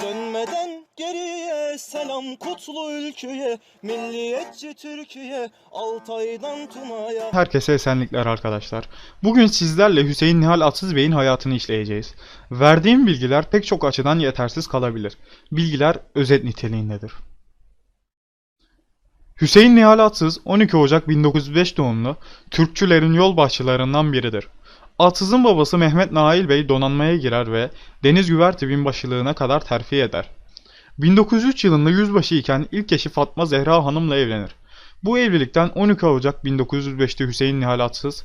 Dönmeden geriye selam kutlu ülküye Milliyetçi Türkiye Altay'dan Tuna'ya Herkese esenlikler arkadaşlar. Bugün sizlerle Hüseyin Nihal Atsız Bey'in hayatını işleyeceğiz. Verdiğim bilgiler pek çok açıdan yetersiz kalabilir. Bilgiler özet niteliğindedir. Hüseyin Nihal Atsız 12 Ocak 1905 doğumlu Türkçülerin yol başçılarından biridir. Atsız'ın babası Mehmet Nail Bey donanmaya girer ve Deniz Güverti binbaşılığına kadar terfi eder. 1903 yılında yüzbaşı iken ilk eşi Fatma Zehra Hanım'la evlenir. Bu evlilikten 12 Ocak 1905'te Hüseyin Nihal Atsız,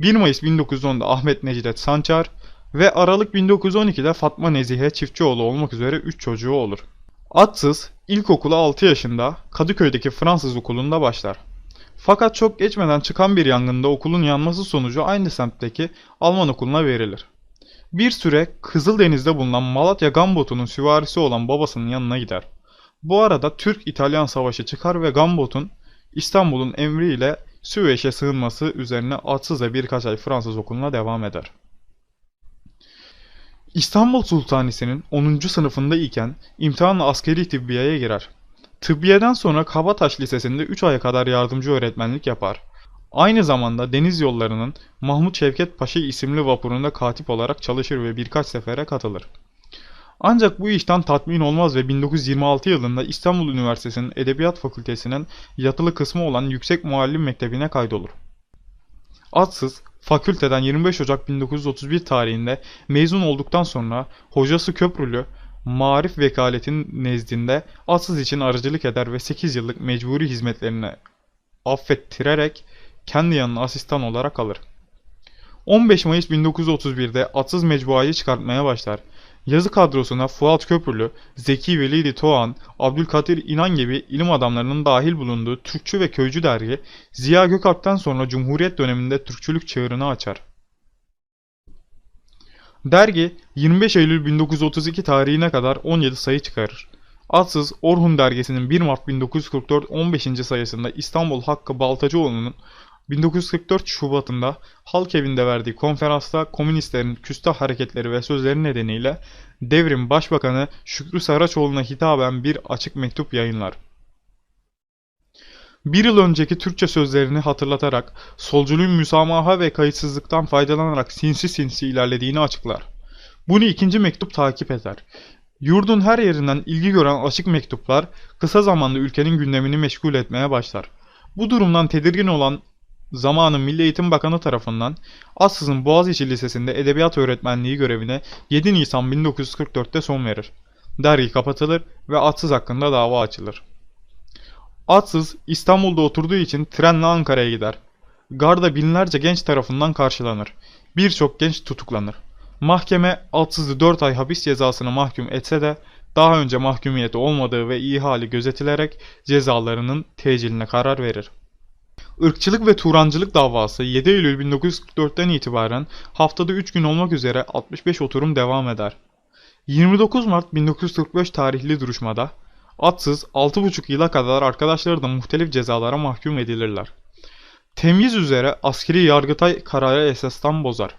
1 Mayıs 1910'da Ahmet Necdet Sançar ve Aralık 1912'de Fatma Nezihe Çiftçioğlu olmak üzere 3 çocuğu olur. Atsız ilkokula 6 yaşında Kadıköy'deki Fransız okulunda başlar. Fakat çok geçmeden çıkan bir yangında okulun yanması sonucu aynı semtteki Alman okuluna verilir. Bir süre Kızıldeniz'de bulunan Malatya Gambot'unun süvarisi olan babasının yanına gider. Bu arada Türk-İtalyan savaşı çıkar ve Gambot'un İstanbul'un emriyle Süveyş'e sığınması üzerine atsızca birkaç ay Fransız okuluna devam eder. İstanbul Sultanisi'nin 10. sınıfında iken imtihanla askeri tıbbiyeye girer. Tıbbiyeden sonra Kabataş Lisesi'nde 3 aya kadar yardımcı öğretmenlik yapar. Aynı zamanda deniz yollarının Mahmut Şevket Paşa isimli vapurunda katip olarak çalışır ve birkaç sefere katılır. Ancak bu işten tatmin olmaz ve 1926 yılında İstanbul Üniversitesi'nin Edebiyat Fakültesi'nin yatılı kısmı olan Yüksek Muallim Mektebi'ne kaydolur. Atsız, fakülteden 25 Ocak 1931 tarihinde mezun olduktan sonra hocası Köprülü, Marif Vekalet'in nezdinde Atsız için aracılık eder ve 8 yıllık mecburi hizmetlerini affettirerek kendi yanına asistan olarak alır. 15 Mayıs 1931'de Atsız Mecbuayı çıkartmaya başlar. Yazı kadrosuna Fuat Köprülü, Zeki Velidi Toğan, Abdülkadir İnan gibi ilim adamlarının dahil bulunduğu Türkçü ve Köycü dergi, Ziya Gökalp'ten sonra Cumhuriyet döneminde Türkçülük çığırını açar. Dergi 25 Eylül 1932 tarihine kadar 17 sayı çıkarır. Atsız Orhun dergisinin 1 Mart 1944 15. sayısında İstanbul Hakkı Baltacıoğlu'nun 1944 Şubat'ında Halk Evi'nde verdiği konferansta komünistlerin küstah hareketleri ve sözleri nedeniyle devrim başbakanı Şükrü Saraçoğlu'na hitaben bir açık mektup yayınlar. Bir yıl önceki Türkçe sözlerini hatırlatarak solculuğun müsamaha ve kayıtsızlıktan faydalanarak sinsi sinsi ilerlediğini açıklar. Bunu ikinci mektup takip eder. Yurdun her yerinden ilgi gören açık mektuplar kısa zamanda ülkenin gündemini meşgul etmeye başlar. Bu durumdan tedirgin olan zamanın Milli Eğitim Bakanı tarafından Atsız'ın Boğaziçi Lisesi'nde edebiyat öğretmenliği görevine 7 Nisan 1944'te son verir. Dergi kapatılır ve Atsız hakkında dava açılır. Atsız İstanbul'da oturduğu için trenle Ankara'ya gider. Garda binlerce genç tarafından karşılanır. Birçok genç tutuklanır. Mahkeme Atsız'ı 4 ay hapis cezasına mahkum etse de daha önce mahkumiyeti olmadığı ve iyi hali gözetilerek cezalarının teciline karar verir. Irkçılık ve Turancılık davası 7 Eylül 1944'ten itibaren haftada 3 gün olmak üzere 65 oturum devam eder. 29 Mart 1945 tarihli duruşmada Atsız 6,5 yıla kadar arkadaşları da muhtelif cezalara mahkum edilirler. Temyiz üzere askeri yargıtay kararı esastan bozar.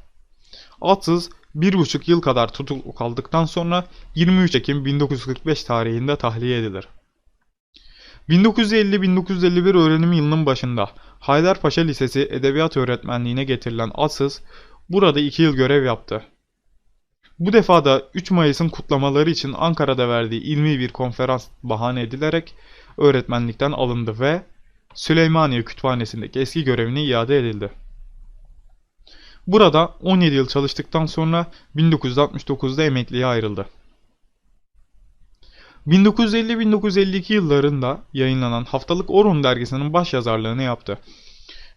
Atsız 1,5 yıl kadar tutuklu kaldıktan sonra 23 Ekim 1945 tarihinde tahliye edilir. 1950-1951 öğrenim yılının başında Haydarpaşa Lisesi Edebiyat Öğretmenliğine getirilen Atsız burada 2 yıl görev yaptı. Bu defa da 3 Mayıs'ın kutlamaları için Ankara'da verdiği ilmi bir konferans bahane edilerek öğretmenlikten alındı ve Süleymaniye Kütüphanesi'ndeki eski görevine iade edildi. Burada 17 yıl çalıştıktan sonra 1969'da emekliye ayrıldı. 1950-1952 yıllarında yayınlanan Haftalık Orhun dergisinin başyazarlığını yaptı.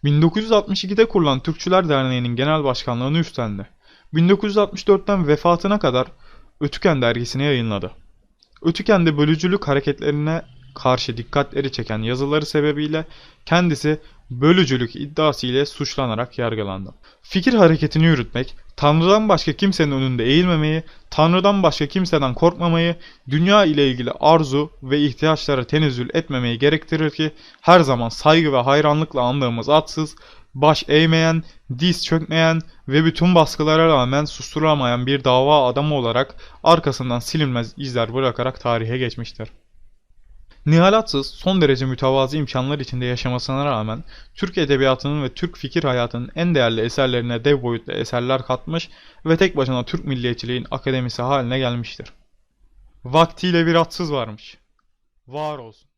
1962'de kurulan Türkçüler Derneği'nin genel başkanlığını üstlendi. 1964'ten vefatına kadar Ötüken dergisini yayınladı. Ötüken'de bölücülük hareketlerine karşı dikkatleri çeken yazıları sebebiyle kendisi bölücülük iddiası ile suçlanarak yargılandı. Fikir hareketini yürütmek, Tanrı'dan başka kimsenin önünde eğilmemeyi, Tanrı'dan başka kimseden korkmamayı, dünya ile ilgili arzu ve ihtiyaçlara tenezzül etmemeyi gerektirir ki her zaman saygı ve hayranlıkla andığımız atsız, baş eğmeyen, diz çökmeyen ve bütün baskılara rağmen susturulamayan bir dava adamı olarak arkasından silinmez izler bırakarak tarihe geçmiştir. Nihalatsız, son derece mütevazı imkanlar içinde yaşamasına rağmen Türk edebiyatının ve Türk fikir hayatının en değerli eserlerine dev boyutlu eserler katmış ve tek başına Türk milliyetçiliğin akademisi haline gelmiştir. Vaktiyle bir atsız varmış. Var olsun.